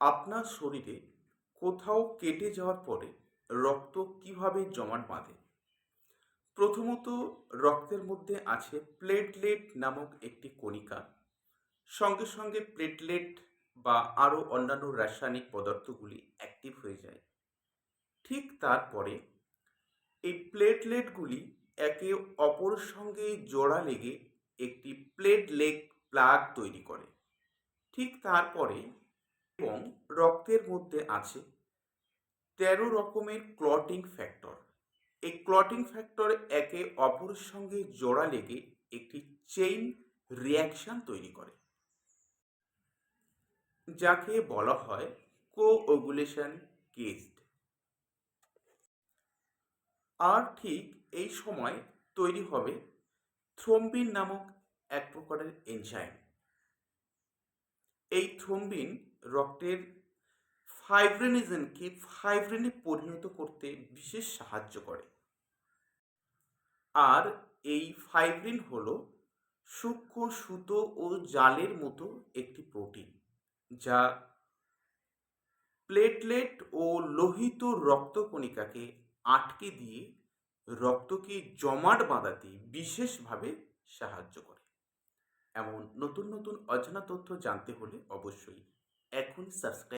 আপনার শরীরে কোথাও কেটে যাওয়ার পরে রক্ত কীভাবে জমাট বাঁধে? প্রথমত রক্তের মধ্যে আছে প্লেটলেট নামক একটি কণিকা। সঙ্গে সঙ্গে প্লেটলেট বা আরও অন্যান্য রাসায়নিক পদার্থগুলি অ্যাক্টিভ হয়ে যায়। ঠিক তারপরে এই প্লেটলেটগুলি একে অপরের সঙ্গে জোড়া লেগে একটি প্লেট লেগ প্লাগ তৈরি করে। ঠিক তারপরে এবং রক্তের মধ্যে আছে তেরো রকমের ক্লটিং ফ্যাক্টর এই ক্লটিং ফ্যাক্টর একে অপরের সঙ্গে জোড়া লেগে একটি চেইন রিয়াকশন তৈরি করে। যাকে বলা হয় কোওগুলেশন কেসড আর ঠিক এই সময় তৈরি হবে থ্রোম্বিন নামক এক প্রকারের এনজাইম এই থ্রোম্বিন রক্তের ফাইব্রিনিজনকে ফাইব্রিনে পরিণত করতে বিশেষ সাহায্য করে। আর এই ফাইব্রিন হলো সূক্ষ্ম সুতো ও জালের মতো একটি প্রোটিন যা প্লেটলেট ও লোহিত রক্তকণিকাকে আটকে দিয়ে রক্তকে জমাট বাঁধাতে বিশেষভাবে সাহায্য করে। এমন নতুন নতুন অজানা তথ্য জানতে হলে অবশ্যই এখন সাবস্ক্রাইব